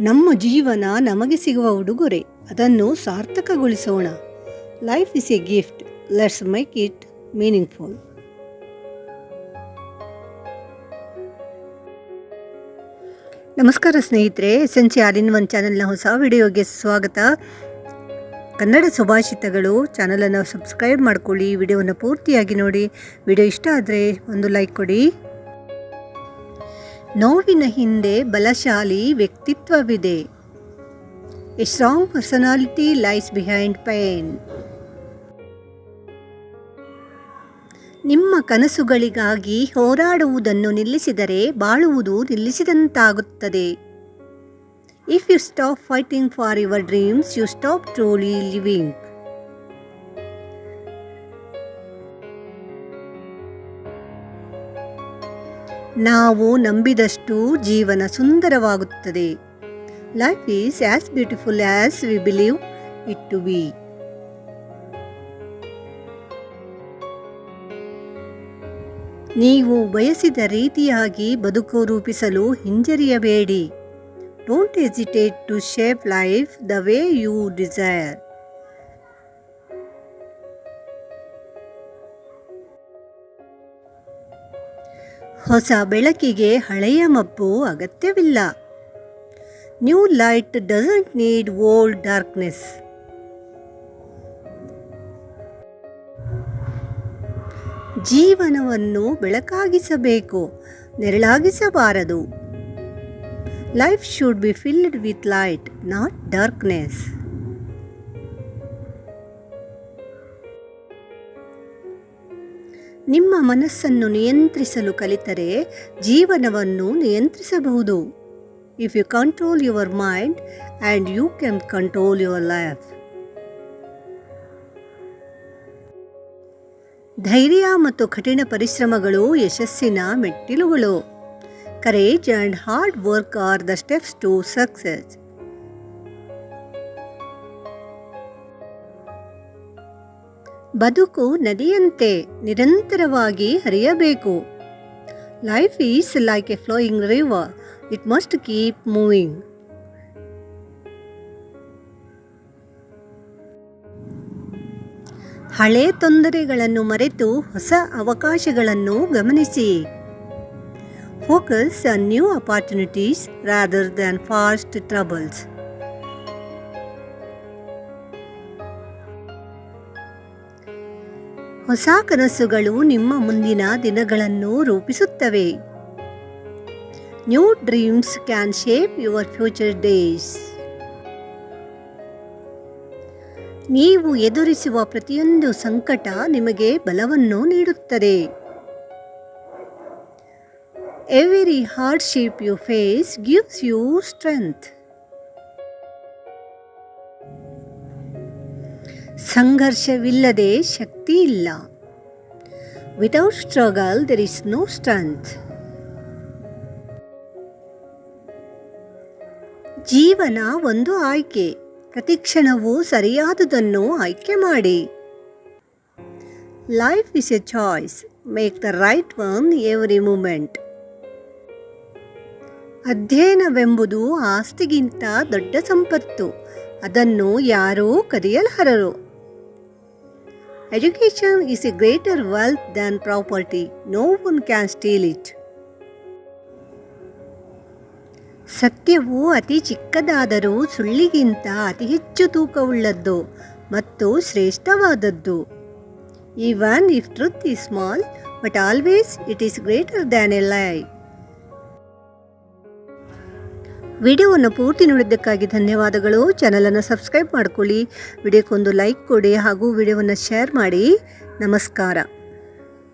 ನಮ್ಮ ಜೀವನ ನಮಗೆ ಸಿಗುವ ಉಡುಗೊರೆ. ಅದನ್ನು ಸಾರ್ಥಕಗೊಳಿಸೋಣ. Life is a gift let's make it meaningful ನಮಸ್ಕಾರ ಸ್ನೇಹಿತರೆ S N C all in one ಚಾನೆಲ್ನ ಹೊಸ ವಿಡಿಯೋಗೆ ಸ್ವಾಗತ. ಕನ್ನಡ ಸುಭಾಷಿತಗಳು, ಚಾನಲನ್ನು ಸಬ್ಸ್ಕ್ರೈಬ್ ಮಾಡ್ಕೊಳ್ಳಿ ವಿಡಿಯೋವನ್ನು ಪೂರ್ತಿಯಾಗಿ ನೋಡಿ. ವಿಡಿಯೋ ಇಷ್ಟ ಆದರೆ ಒಂದು ಲೈಕ್ ಕೊಡಿ. ನೋವಿನ ಹಿಂದೆ ಬಲಶಾಲಿ ವ್ಯಕ್ತಿತ್ವವಿದೆ. A strong personality lies behind pain ನಿಮ್ಮ ಕನಸುಗಳಿಗಾಗಿ ಹೋರಾಡುವುದನ್ನು ನಿಲ್ಲಿಸಿದರೆ ಬಾಳುವುದು ನಿಲ್ಲಿಸಿದಂತಾಗುತ್ತದೆ. If you stop fighting for your dreams you stop trolley living ನಾವು ನಂಬಿದಷ್ಟು ಜೀವನ ಸುಂದರವಾಗುತ್ತದೆ. Life is as beautiful as we believe it to be ನೀವು ಬಯಸಿದ ರೀತಿಯಾಗಿ ಬದುಕು ರೂಪಿಸಲು ಹಿಂಜರಿಯಬೇಡಿ. Don't hesitate to shape life the way you desire ಹೊಸ ಬೆಳಕಿಗೆ ಹಳೆಯ ಮಬ್ಬು ಅಗತ್ಯವಿಲ್ಲ. New light doesn't need old darkness. ಜೀವನವನ್ನು ಬೆಳಕಾಗಿಸಬೇಕು, ನೆರಳಾಗಿಸಬಾರದು. Life should be filled with light not darkness ನಿಮ್ಮ ಮನಸ್ಸನ್ನು ನಿಯಂತ್ರಿಸಲು ಕಲಿತರೆ ಜೀವನವನ್ನು ನಿಯಂತ್ರಿಸಬಹುದು. If you control your mind and you can control your life ಧೈರ್ಯ ಮತ್ತು ಕಠಿಣ ಪರಿಶ್ರಮಗಳು ಯಶಸ್ಸಿನ ಮೆಟ್ಟಿಲುಗಳು. Courage and hard work are the steps to success ಬದುಕು ನದಿಯಂತೆ ನಿರಂತರವಾಗಿ ಹರಿಯಬೇಕು. Life is like a flowing river it must keep moving ಹಳೆ ತೊಂದರೆಗಳನ್ನು ಮರೆತು ಹೊಸ ಅವಕಾಶಗಳನ್ನು ಗಮನಿಸಿ. Focus on new opportunities rather than fast troubles ಹೊಸ ಕನಸುಗಳು ನಿಮ್ಮ ಮುಂದಿನ ದಿನಗಳನ್ನು ರೂಪಿಸುತ್ತವೆ. New dreams can shape your future days ನೀವು ಎದುರಿಸುವ ಪ್ರತಿಯೊಂದು ಸಂಕಟ ನಿಮಗೆ ಬಲವನ್ನು ನೀಡುತ್ತದೆ. Every hardship you face gives you strength ಸಂಘರ್ಷವಿಲ್ಲದೆ ಶಕ್ತಿ ಇಲ್ಲ. Without struggle there is no strength ಜೀವನ ಒಂದು ಆಯ್ಕೆ. ಪ್ರತಿಕ್ಷಣವು ಸರಿಯಾದುದನ್ನು ಆಯ್ಕೆ ಮಾಡಿ. Life is a choice make the right one every moment ಅಧ್ಯಯನವೆಂಬುದು ಆಸ್ತಿಗಿಂತ ದೊಡ್ಡ ಸಂಪತ್ತು. ಅದನ್ನು ಯಾರೂ ಕದಿಯಲಾರರು education is a greater wealth than property no one can steal it ಸತ್ಯವು ಅತಿ ಚಿಕ್ಕದಾದರೂ ಸುಳ್ಳಿಗಿಂತ ಅತಿ ಹೆಚ್ಚು ತೂಕವುಳ್ಳದ್ದು ಮತ್ತು ಶ್ರೇಷ್ಠವಾದದ್ದು. Even if truth is small but always it is greater than a lie ವಿಡಿಯೋವನ್ನು ಪೂರ್ತಿ ನೋಡಿದ್ದಕ್ಕಾಗಿ ಧನ್ಯವಾದಗಳು. ಚಾನಲನ್ನು ಸಬ್ಸ್ಕ್ರೈಬ್ ಮಾಡಿಕೊಳ್ಳಿ. ವಿಡಿಯೋಕ್ಕೊಂದು ಲೈಕ್ ಕೊಡಿ ಹಾಗೂ ವಿಡಿಯೋವನ್ನು ಶೇರ್ ಮಾಡಿ. ನಮಸ್ಕಾರ.